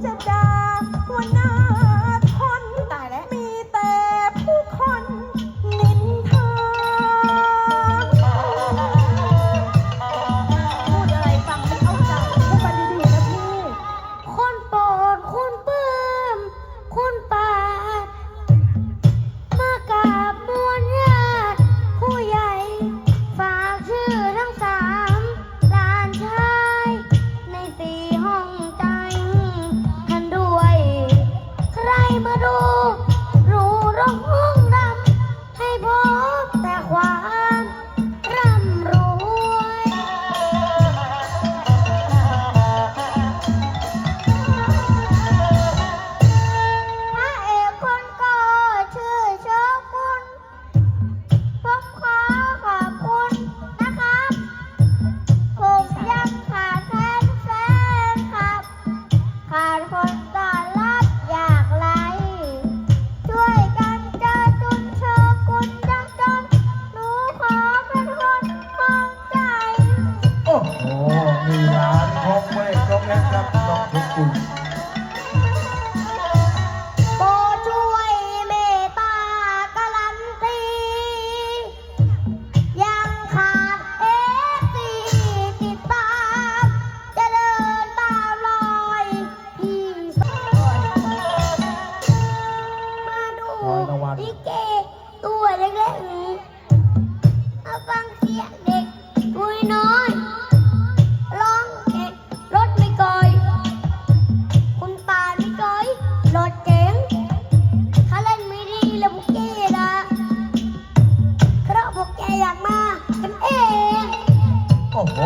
这边 มาดูรูร้องรำให้พบแต่ความร่ำรวยพระเอกคนก่อชื่อเชิญคุนผมขอขอบคุณนะครับ ผมยังขาดแฟนแฟนครับ ขาดคนต่อ นะครับน้องทุกคุณโปรดช่วยเมตตาการันตี ยังขาดเอฟซีติดตามจะเดินตามรอยพี่สอนมาดูลิเกตัวเล็กๆ โอ้โห